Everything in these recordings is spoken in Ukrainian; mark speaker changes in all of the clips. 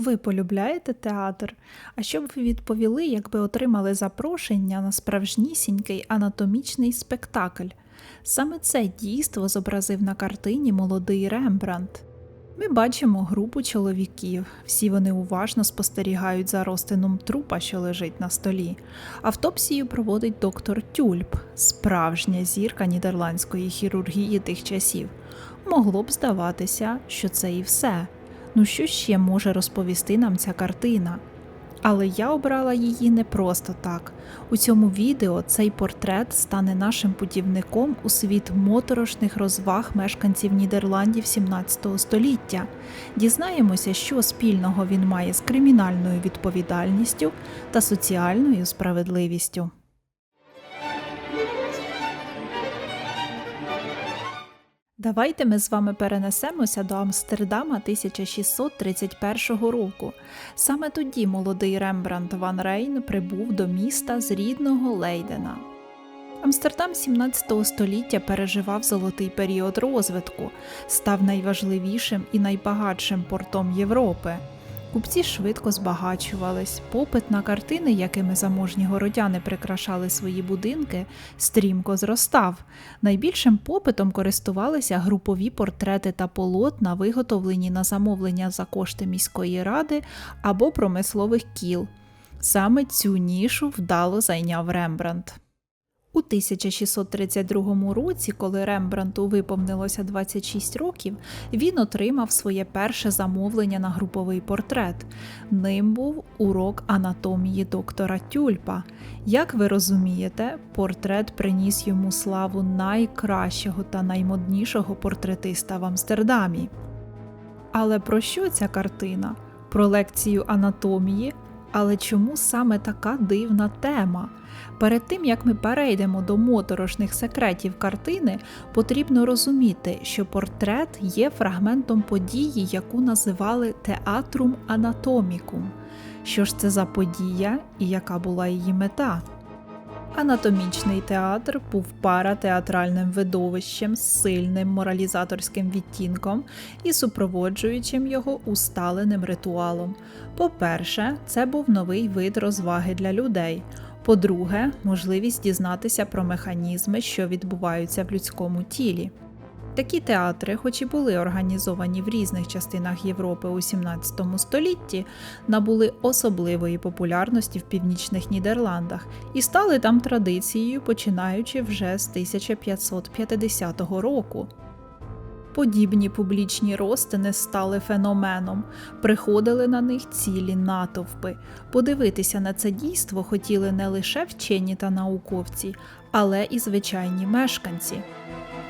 Speaker 1: Ви полюбляєте театр? А що б ви відповіли, якби отримали запрошення на справжнісінький анатомічний спектакль? Саме це дійство зобразив на картині молодий Рембрандт. Ми бачимо групу чоловіків, всі вони уважно спостерігають за розтином трупа, що лежить на столі. Автопсію проводить доктор Тюльп, справжня зірка нідерландської хірургії тих часів. Могло б здаватися, що це і все. Ну що ще може розповісти нам ця картина? Але я обрала її не просто так. У цьому відео цей портрет стане нашим путівником у світ моторошних розваг мешканців Нідерландів 17 століття. Дізнаємося, що спільного він має з кримінальною відповідальністю та соціальною справедливістю. Давайте ми з вами перенесемося до Амстердама 1631 року. Саме тоді молодий Рембрандт Ван Рейн прибув до міста з рідного Лейдена. Амстердам 17 століття переживав золотий період розвитку, став найважливішим і найбагатшим портом Європи. Купці швидко збагачувались, попит на картини, якими заможні городяни прикрашали свої будинки, стрімко зростав. Найбільшим попитом користувалися групові портрети та полотна, виготовлені на замовлення за кошти міської ради або промислових кіл. Саме цю нішу вдало зайняв Рембрандт. У 1632 році, коли Рембрандту виповнилося 26 років, він отримав своє перше замовлення на груповий портрет. Ним був урок анатомії доктора Тюльпа. Як ви розумієте, портрет приніс йому славу найкращого та наймоднішого портретиста в Амстердамі. Але про що ця картина? Про лекцію анатомії? Але чому саме така дивна тема? Перед тим як ми перейдемо до моторошних секретів картини, потрібно розуміти, що портрет є фрагментом події, яку називали театрум анатомікум. Що ж це за подія і яка була її мета? Анатомічний театр був паратеатральним видовищем з сильним моралізаторським відтінком і супроводжуючим його усталеним ритуалом. По-перше, це був новий вид розваги для людей. По-друге, можливість дізнатися про механізми, що відбуваються в людському тілі. Такі театри, хоч і були організовані в різних частинах Європи у 17 столітті, набули особливої популярності в північних Нідерландах і стали там традицією, починаючи вже з 1550 року. Подібні публічні розтини стали феноменом, приходили на них цілі натовпи. Подивитися на це дійство хотіли не лише вчені та науковці, але і звичайні мешканці.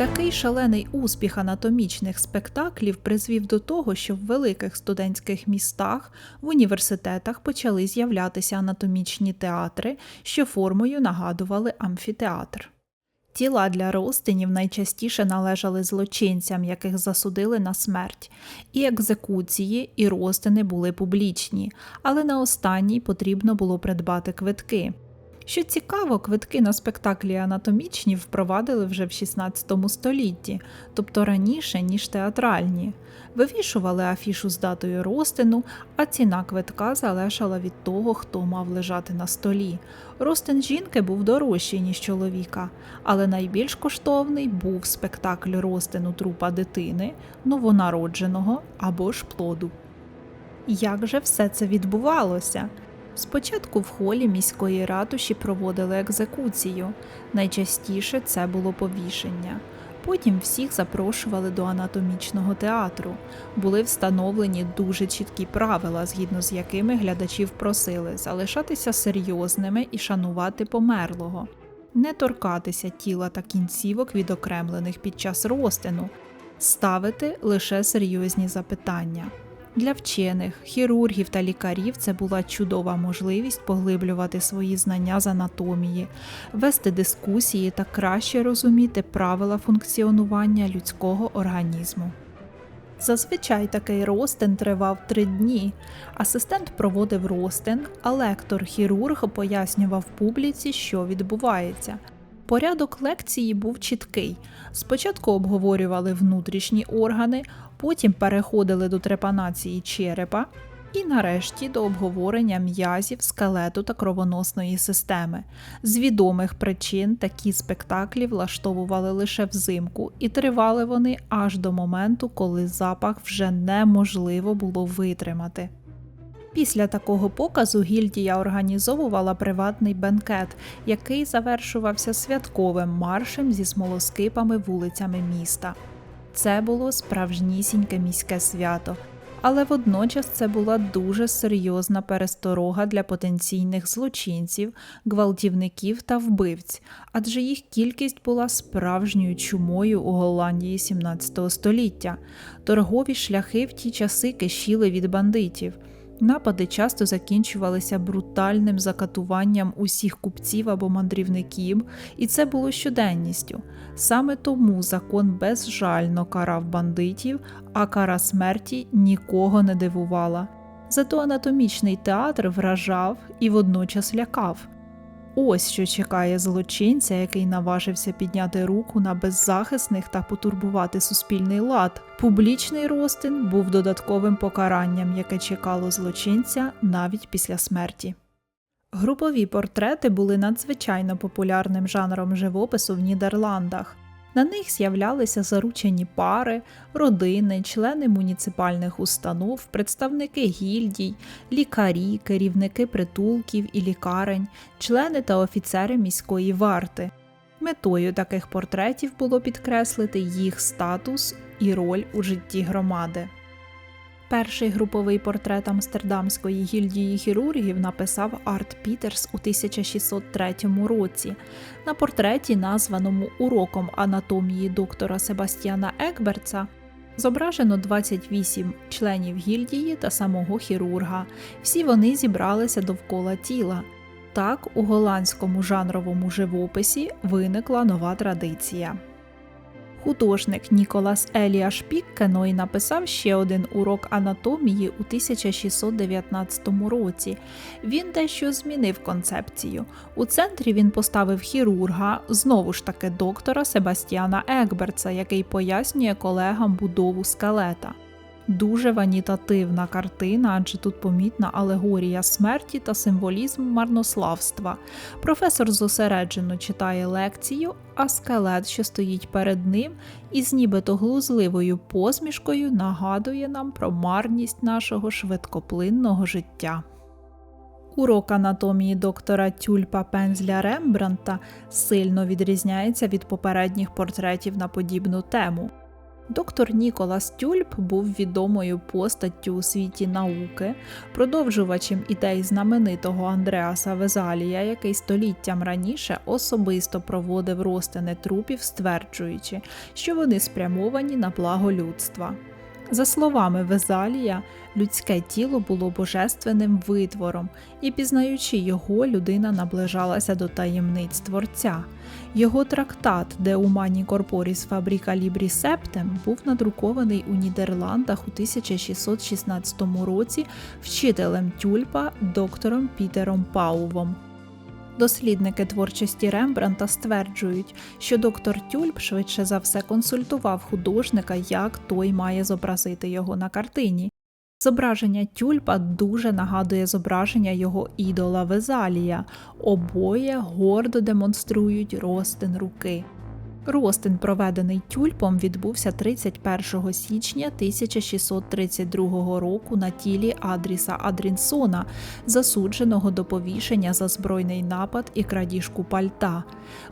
Speaker 1: Такий шалений успіх анатомічних спектаклів призвів до того, що в великих студентських містах в університетах почали з'являтися анатомічні театри, що формою нагадували амфітеатр. Тіла для розтинів найчастіше належали злочинцям, яких засудили на смерть, і екзекуції, і розтини були публічні, але на останній потрібно було придбати квитки. Що цікаво, квитки на спектаклі анатомічні впровадили вже в 16 столітті, тобто раніше, ніж театральні. Вивішували афішу з датою розтину, а ціна квитка залежала від того, хто мав лежати на столі. Ростин жінки був дорожчий, ніж чоловіка, але найбільш коштовний був спектакль розтину трупа дитини, новонародженого або ж плоду. Як же все це відбувалося? Спочатку в холі міської ратуші проводили екзекуцію, найчастіше це було повішення. Потім всіх запрошували до анатомічного театру. Були встановлені дуже чіткі правила, згідно з якими глядачів просили залишатися серйозними і шанувати померлого, не торкатися тіла та кінцівок відокремлених під час розтину, ставити лише серйозні запитання. Для вчених, хірургів та лікарів це була чудова можливість поглиблювати свої знання з анатомії, вести дискусії та краще розуміти правила функціонування людського організму. Зазвичай такий ростин тривав три дні. Асистент проводив ростин, а лектор-хірург пояснював публіці, що відбувається. Порядок лекції був чіткий. Спочатку обговорювали внутрішні органи, потім переходили до трепанації черепа, І нарешті до обговорення м'язів, скелету та кровоносної системи. З відомих причин такі спектаклі влаштовували лише взимку, і тривали вони аж до моменту, коли запах вже неможливо було витримати. Після такого показу гільдія організовувала приватний бенкет, який завершувався святковим маршем зі смолоскипами вулицями міста. Це було справжнісіньке міське свято, але водночас це була дуже серйозна пересторога для потенційних злочинців, гвалтівників та вбивць, адже їх кількість була справжньою чумою у Голландії 17 століття. Торгові шляхи в ті часи кишіли від бандитів. Напади часто закінчувалися брутальним закатуванням усіх купців або мандрівників, і це було щоденністю. Саме тому закон безжально карав бандитів, а кара смерті нікого не дивувала. Зато анатомічний театр вражав і водночас лякав. Ось що чекає злочинця, який наважився підняти руку на беззахисних та потурбувати суспільний лад. Публічний розтин був додатковим покаранням, яке чекало злочинця навіть після смерті. Групові портрети були надзвичайно популярним жанром живопису в Нідерландах. На них з'являлися заручені пари, родини, члени муніципальних установ, представники гільдій, лікарі, керівники притулків і лікарень, члени та офіцери міської варти. Метою таких портретів було підкреслити їх статус і роль у житті громади. Перший груповий портрет Амстердамської гільдії хірургів написав Арт Пітерс у 1603 році. На портреті, названому уроком анатомії доктора Себастьяна Екберца, зображено 28 членів гільдії та самого хірурга. Всі вони зібралися довкола тіла. Так, у голландському жанровому живописі виникла нова традиція. Художник Ніколас Еліаш Піккеной написав ще один урок анатомії у 1619 році. Він дещо змінив концепцію. У центрі він поставив хірурга, знову ж таки доктора Себастьяна Екберца, який пояснює колегам будову скелета. Дуже ванітативна картина, адже тут помітна алегорія смерті та символізм марнославства. Професор зосереджено читає лекцію, а скелет, що стоїть перед ним, із нібито глузливою посмішкою нагадує нам про марність нашого швидкоплинного життя. Урок анатомії доктора Тюльпа Пензля Рембранта сильно відрізняється від попередніх портретів на подібну тему. Доктор Ніколас Тюльп був відомою постаттю у світі науки, продовжувачем ідей знаменитого Андреаса Везалія, який століттям раніше особисто проводив розтини трупів, стверджуючи, що вони спрямовані на благо людства. За словами Везалія, людське тіло було божественним витвором, і, пізнаючи його, людина наближалася до таємниць Творця. Його трактат De Humani Corporis Fabrica Libri Septem був надрукований у Нідерландах у 1616 році вчителем тюльпа доктором Пітером Паувом. Дослідники творчості Рембранта стверджують, що доктор Тюльп швидше за все консультував художника, як той має зобразити його на картині. Зображення тюльпа дуже нагадує зображення його ідола Везалія, обоє гордо демонструють ростин руки. Ростин, проведений тюльпом, відбувся 31 січня 1632 року на тілі Адріса Адрінсона, засудженого до повішення за збройний напад і крадіжку пальта.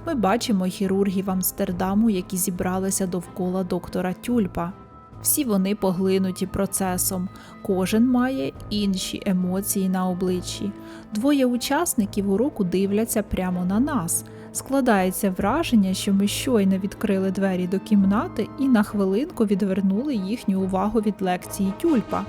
Speaker 1: Ми бачимо хірургів Амстердаму, які зібралися довкола доктора Тюльпа. Всі вони поглинуті процесом, кожен має інші емоції на обличчі. Двоє учасників уроку дивляться прямо на нас. Складається враження, що ми щойно відкрили двері до кімнати і на хвилинку відвернули їхню увагу від лекції тюльпа.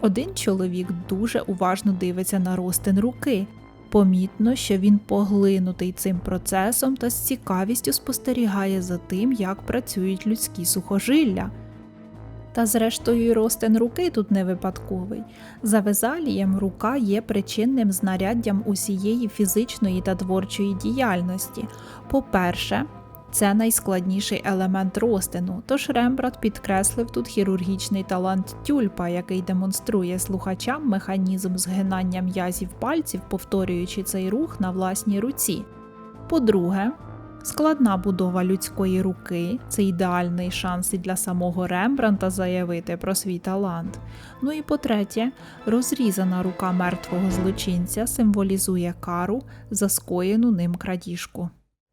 Speaker 1: Один чоловік дуже уважно дивиться на ростин руки. Помітно, що він поглинутий цим процесом та з цікавістю спостерігає за тим, як працюють людські сухожилля. Та зрештою й ростин руки тут не випадковий. За везалієм рука є причинним знаряддям усієї фізичної та творчої діяльності. По-перше, Це найскладніший елемент розтину, тож Рембрандт підкреслив тут хірургічний талант тюльпа, який демонструє слухачам механізм згинання м'язів пальців, повторюючи цей рух на власній руці. По-друге, складна будова людської руки це ідеальний шанс і для самого Рембранта заявити про свій талант. Ну і по-третє, розрізана рука мертвого злочинця символізує кару за скоєну ним крадіжку.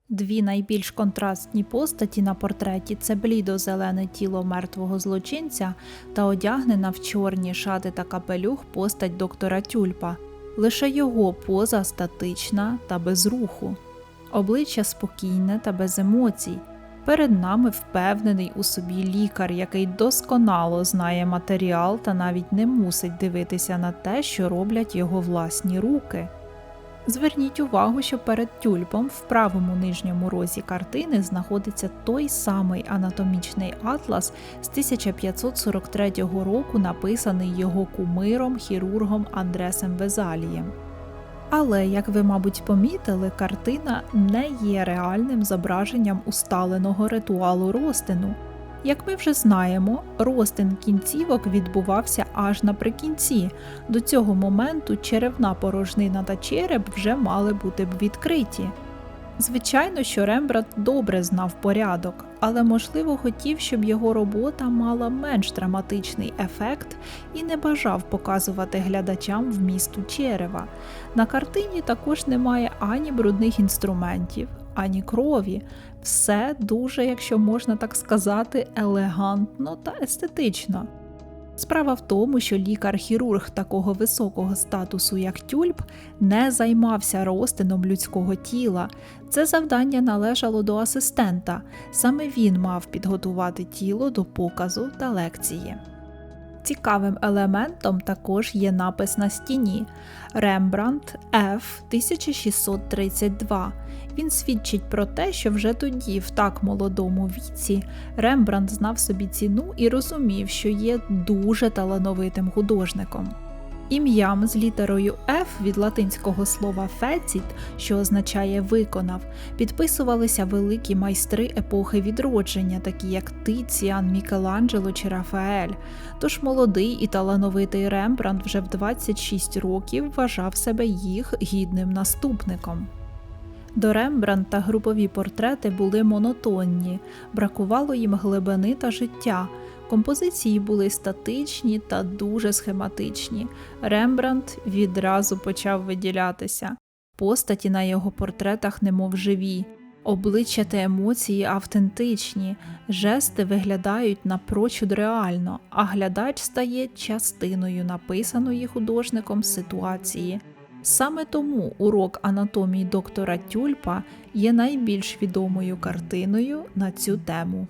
Speaker 1: Дві найбільш контрастні постаті на портреті це блідо-зелене тіло мертвого злочинця та одягнена в чорні шати та капелюх постать доктора Тюльпа. Лише його поза статична та без руху, обличчя спокійне та без емоцій. Перед нами впевнений у собі лікар, який досконало знає матеріал та навіть не мусить дивитися на те, що роблять його власні руки. Зверніть увагу, що перед тюльпом в правому нижньому розі картини знаходиться той самий анатомічний атлас з 1543 року, написаний його кумиром хірургом Андресем Везалієм. Але, як ви, мабуть, помітили, картина не є реальним зображенням усталеного ритуалу розтину. Як ми вже знаємо, розтин кінцівок відбувався аж наприкінці. До цього моменту черевна порожнина та череп вже мали бути б відкриті. Звичайно, що Рембрандт добре знав порядок, але можливо хотів, щоб його робота мала менш драматичний ефект і не бажав показувати глядачам вмісту черева. На картині також немає ані брудних інструментів, ані крові. Все дуже, якщо можна так сказати, елегантно та естетично. Справа в тому, що лікар-хірург такого високого статусу, як тюльп, не займався розтином людського тіла. Це завдання належало до асистента. Саме він мав підготувати тіло до показу та лекції. Цікавим елементом також є напис на стіні Рембрандт F 1632. Він свідчить про те, що вже тоді, в так молодому віці, Рембрандт знав собі ціну і розумів, що є дуже талановитим художником. Ім'ям з літерою F від латинського слова феціт, що означає виконав, підписувалися великі майстри епохи відродження, такі як Тиціан, Мікеланджело чи Рафаель. Тож молодий і талановитий Рембрандт вже в 26 років вважав себе їх гідним наступником. До Рембрандта групові портрети були монотонні, бракувало їм глибини та життя. Композиції були статичні та дуже схематичні. Рембрандт відразу почав виділятися. Постаті на його портретах немов живі, обличчя та емоції автентичні, жести виглядають напрочуд реально, а глядач стає частиною написаної художником ситуації. Саме тому урок анатомії доктора Тюльпа є найбільш відомою картиною на цю тему.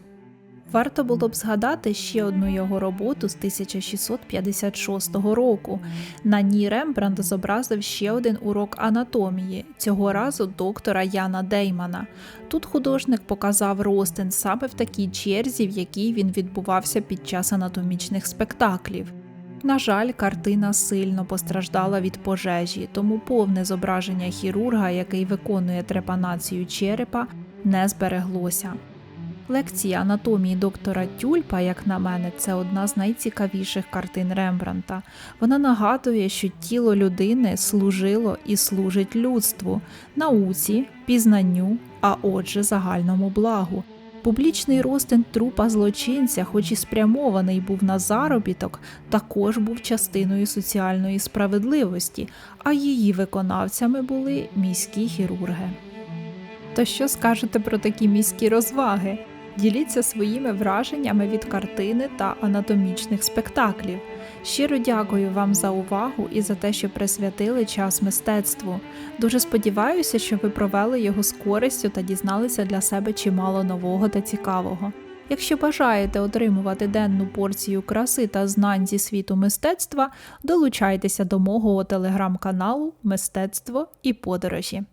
Speaker 1: Варто було б згадати ще одну його роботу з 1656 року. На ній Рембрандт зобразив ще один урок анатомії, цього разу доктора Яна Деймана. Тут художник показав ростин саме в такій черзі, в якій він відбувався під час анатомічних спектаклів. На жаль, картина сильно постраждала від пожежі, тому повне зображення хірурга, який виконує трепанацію черепа, не збереглося. Лекція анатомії доктора Тюльпа, як на мене, це одна з найцікавіших картин Рембранта. Вона нагадує, що тіло людини служило і служить людству, науці, пізнанню, а отже, загальному благу. Публічний розтин трупа злочинця, хоч і спрямований був на заробіток, також був частиною соціальної справедливості, а її виконавцями були міські хірурги. То що скажете про такі міські розваги? Діліться своїми враженнями від картини та анатомічних спектаклів. Щиро дякую вам за увагу і за те, що присвятили час мистецтву. Дуже сподіваюся, що ви провели його з користю та дізналися для себе чимало нового та цікавого. Якщо бажаєте отримувати денну порцію краси та знань зі світу мистецтва, долучайтеся до мого телеграм-каналу Мистецтво і подорожі.